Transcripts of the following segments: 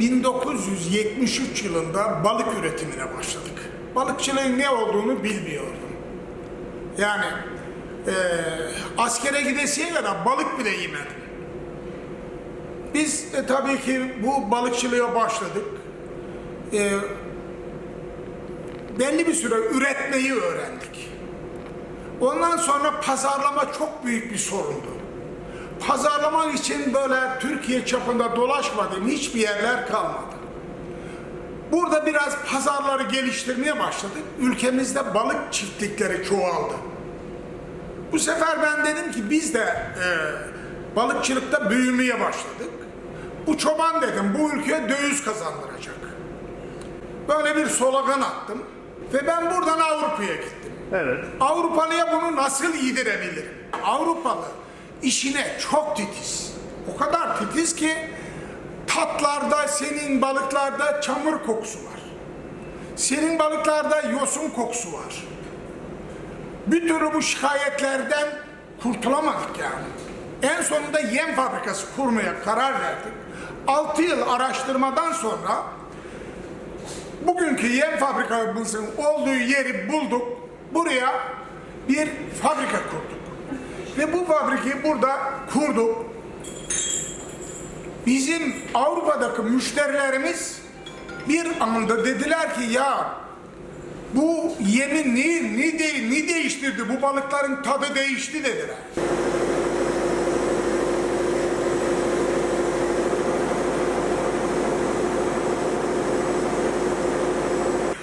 1973 yılında balık üretimine başladık. Balıkçılığın ne olduğunu bilmiyordum. Yani eee, askere gidesiye kadar balık bile yemedim. Biz e, tabii ki bu balıkçılığa başladık. Eee, belli bir süre üretmeyi öğrendik. Ondan sonra pazarlama çok büyük bir sorundu. Pazarlamak için böyle Türkiye çapında dolaşmadığım hiçbir yerler kalmadı. Burada biraz pazarları geliştirmeye başladık. Ülkemizde balık çiftlikleri çoğaldı. Bu sefer ben dedim ki biz de e, balıkçılıkta büyümeye başladık. Bu çoban dedim bu ülkeye döviz kazandıracak. Böyle bir slogan attım ve ben buradan Avrupa'ya gittim. Evet. Avrupalıya bunu nasıl yedirebilirim? Avrupalı işine çok titiz. O kadar titiz ki tatlarda, senin balıklarda çamur kokusu var. Senin balıklarda yosun kokusu var. Bir türlü bu şikayetlerden kurtulamadık yani. En sonunda yem fabrikası kurmaya karar verdik. 6 yıl araştırmadan sonra bugünkü yem fabrikamızın olduğu yeri bulduk. Buraya bir fabrika kurduk. Ve bu fabrikayı burada kurduk. Bizim Avrupa'daki müşterilerimiz bir anda dediler ki ya bu yemin ne, ne, de, ne değiştirdi? Bu balıkların tadı değişti dediler.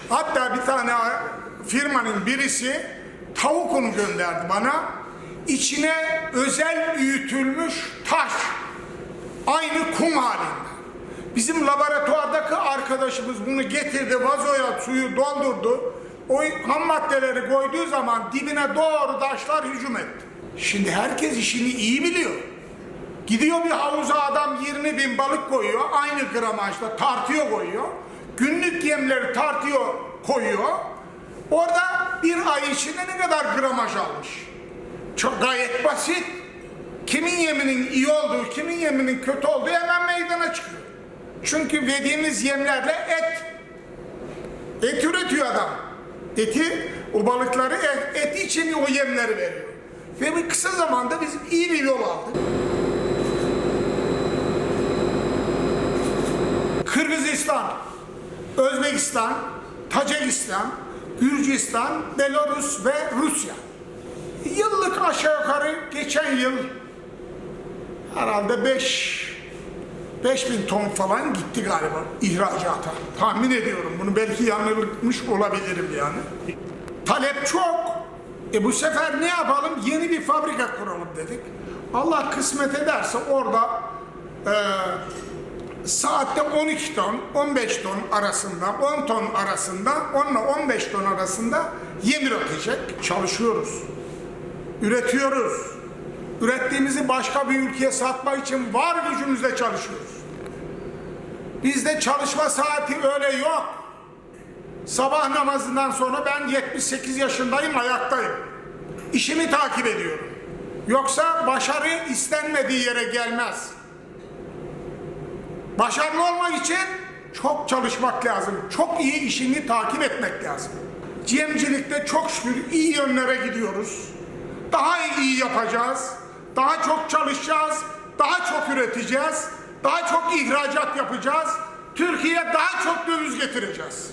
Hatta bir tane firmanın birisi tavuk unu gönderdi bana. İçine özel büyütülmüş taş. Aynı kum halinde. Bizim laboratuvardaki arkadaşımız bunu getirdi, vazoya suyu doldurdu. O ham maddeleri koyduğu zaman dibine doğru taşlar hücum etti. Şimdi herkes işini iyi biliyor. Gidiyor bir havuza adam 20 bin balık koyuyor. Aynı gramajda tartıyor koyuyor. Günlük yemleri tartıyor koyuyor. Orada bir ay içinde ne kadar gramaj almış. Çok gayet basit. Kimin yeminin iyi olduğu, kimin yeminin kötü olduğu hemen meydana çıkıyor. Çünkü verdiğimiz yemlerle et, et üretiyor adam. Eti, o balıkları et, et için o yemleri veriyor. Ve bu kısa zamanda biz iyi bir yol aldık. Kırgızistan, Özbekistan, Tacikistan, Gürcistan, Belarus ve Rusya. Yıllık aşağı yukarı geçen yıl herhalde 5 5000 ton falan gitti galiba ihracata. Tahmin ediyorum bunu belki yanılmış olabilirim yani. Talep çok. E bu sefer ne yapalım? Yeni bir fabrika kuralım dedik. Allah kısmet ederse orada e, saatte 12 ton, 15 ton arasında, 10 ton arasında, 10 ile 15 ton arasında yem üretecek. Çalışıyoruz. Üretiyoruz. Ürettiğimizi başka bir ülkeye satmak için var gücümüzle çalışıyoruz. Bizde çalışma saati öyle yok. Sabah namazından sonra ben 78 yaşındayım, ayaktayım. İşimi takip ediyorum. Yoksa başarı istenmediği yere gelmez. Başarılı olmak için çok çalışmak lazım. Çok iyi işini takip etmek lazım. Cemcilikte çok şükür iyi yönlere gidiyoruz. Daha iyi yapacağız. Daha çok çalışacağız. Daha çok üreteceğiz. Daha çok ihracat yapacağız. Türkiye'ye daha çok döviz getireceğiz.